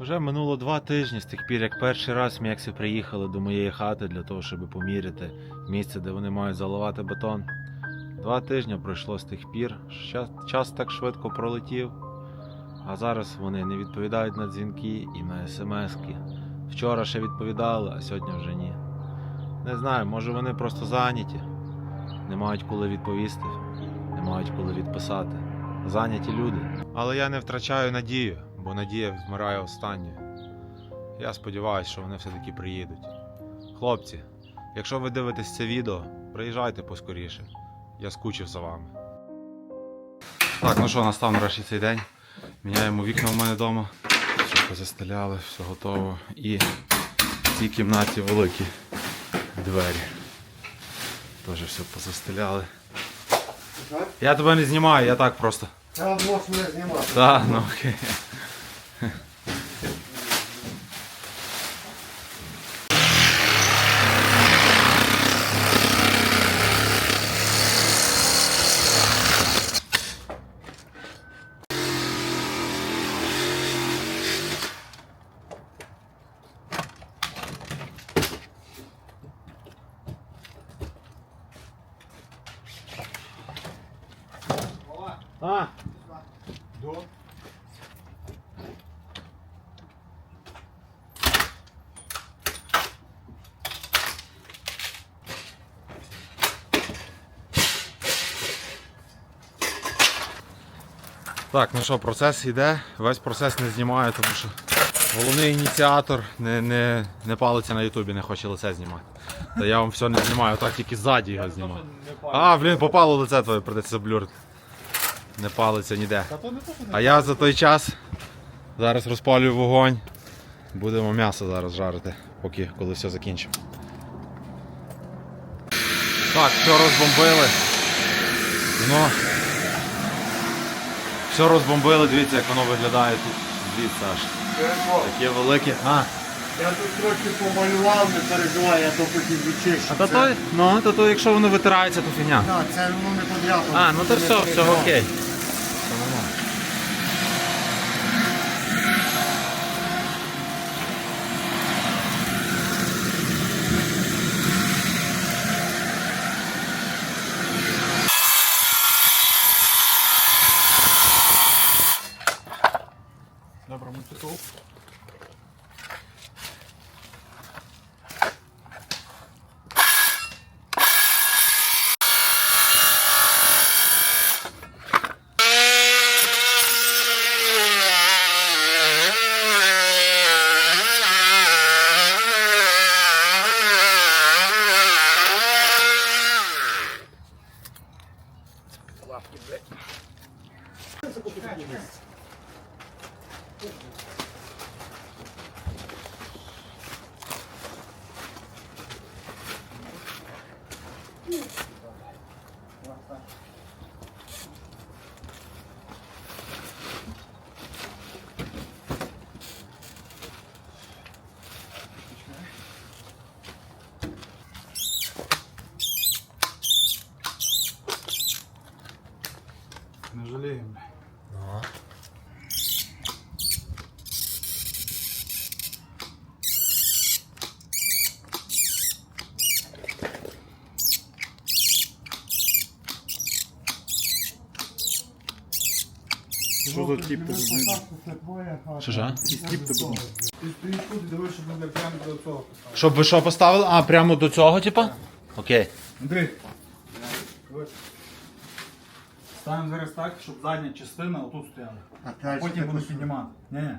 Вже минуло два тижні з тих пір, як перший раз м'якси приїхали до моєї хати для того, щоб поміряти місце, де вони мають заливати бетон. Два тижні пройшло з тих пір. Час, час так швидко пролетів. А зараз вони не відповідають на дзвінки і на смски. Вчора ще відповідали, а сьогодні вже ні. Не знаю, може вони просто зайняті, не мають коли відповісти, не мають коли відписати. Зайняті люди. Але я не втрачаю надію, бо надія вмирає останньою. Я сподіваюся, що вони все-таки приїдуть. Хлопці, якщо ви дивитесь це відео, приїжджайте поскоріше. Я скучив за вами. Так, ну що, настав нарешті цей день. Міняємо вікна в мене вдома. Все позастеляли, все готово. І в цій кімнаті великі двері. Теж все позастеляли. Я тебе не знімаю, я так просто. Та можна не знімати. Так, ну окей. А, До. Так, ну що, процес йде. Весь процес не знімаю, тому що головний ініціатор не, не, не палиться на Ютубі, не хоче лице знімати. Та я вам все не знімаю, так тільки ззаді його знімаю. А, блін, попало лице твоє, придеться заблюрити. Не палиться ніде. То то, А я за той час зараз розпалюю вогонь. Будемо м'ясо зараз жарити, поки коли все закінчимо. Так, все розбомбили. Ну, все розбомбили, дивіться, як воно виглядає тут звідси аж. Таке велике. А, Я тут трохи помалював, не переживай, я то потім відчищу. а то той, ну, то, то якщо воно витирається, то фігня. Так, це воно не подряпано. А, ну то все, все окей. Що за тип тебе Що ж? Тип Ти стоїш тут і дивишся, щоб мене прямо до цього. Щоб ви що поставили? А, прямо до цього, типа? Окей. Андрій. Ставимо зараз так, щоб задня частина отут стояла. Потім буду піднімати. Ні, ні.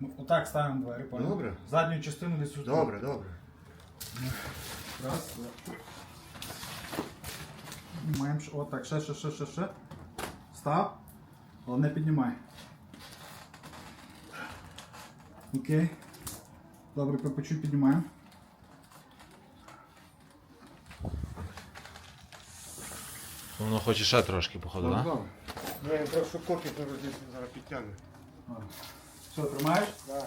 Ми Отак ставимо двері, понял? Добре. Задню частину десь тут. Добре, добре. Раз, два. Ще- Отак, ще, ще, ще, ще, ще. Став. Але не піднімай. Окей. Добре, по чуть піднімаємо. Воно хоче ще трошки, походу, так? Да? Добре. Ну, я просто копію зараз підтягну. Все, тримаєш? Да.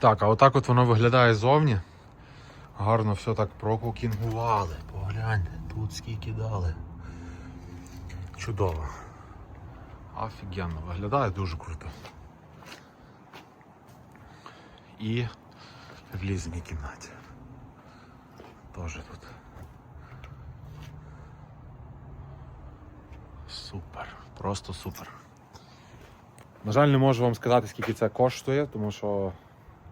Так, а отак от воно виглядає ззовні. Гарно все так прокукінгували. Погляньте, тут скільки дали. Чудово. Офігенно, виглядає дуже круто. І в лізній кімнаті. Теж тут. Супер, просто супер. На жаль, не можу вам сказати, скільки це коштує, тому що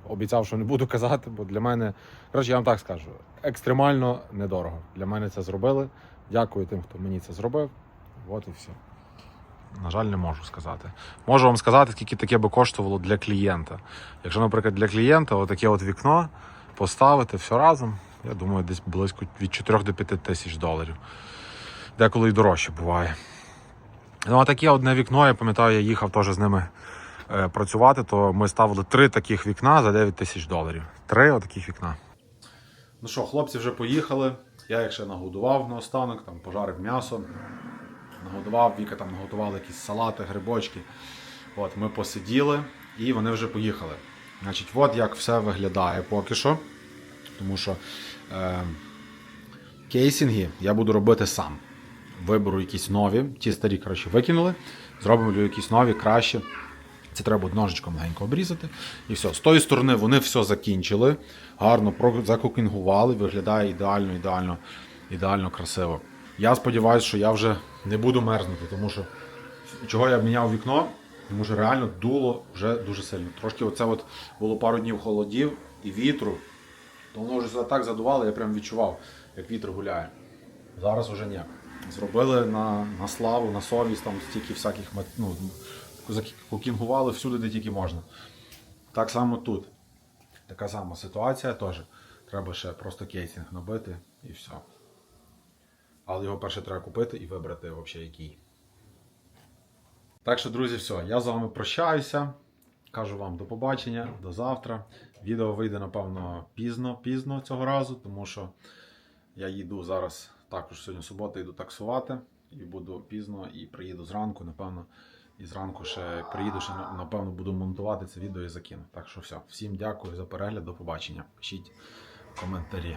обіцяв, що не буду казати, бо для мене, коротше, я вам так скажу, екстремально недорого. Для мене це зробили. Дякую тим, хто мені це зробив. От і все. На жаль, не можу сказати. Можу вам сказати, скільки таке би коштувало для клієнта. Якщо, наприклад, для клієнта отаке от вікно поставити все разом, я думаю, десь близько від 4 до 5 тисяч доларів. Деколи і дорожче буває. Ну, а таке одне вікно, я пам'ятаю, я їхав теж з ними працювати, то ми ставили три таких вікна за 9 тисяч доларів. Три отаких вікна. Ну що, хлопці вже поїхали. Я їх ще нагодував наостанок, там пожарив м'ясо, нагодував, Віка там наготувала якісь салати, грибочки. От, ми посиділи і вони вже поїхали. Значить, от як все виглядає поки що. Тому що е, кейсинги я буду робити сам. Виберу якісь нові, ті старі, коротше, викинули, зробимо якісь нові, краще. Це треба ножичком легенько обрізати. І все. З тої сторони вони все закінчили, гарно закукінгували, виглядає ідеально, ідеально, ідеально красиво. Я сподіваюся, що я вже не буду мерзнути, тому що чого я міняв вікно, тому що реально дуло вже дуже сильно. Трошки оце от було пару днів холодів і вітру, то воно вже так задувало, я прям відчував, як вітер гуляє. Зараз уже ні. Зробили на, на славу, на совість, там стільки всяких ну, закукінгували всюди, де тільки можна. Так само тут. Така сама ситуація теж. Треба ще просто кейсинг набити і все. Але його перше треба купити і вибрати взагалі який. Так що, друзі, все. Я з вами прощаюся. Кажу вам до побачення, до завтра. Відео вийде, напевно, пізно, пізно цього разу, тому що я їду зараз також сьогодні субота, йду таксувати і буду пізно і приїду зранку, напевно. І зранку ще приїду, ще напевно буду монтувати це відео і закину. Так що все. Всім дякую за перегляд, до побачення. Пишіть коментарі.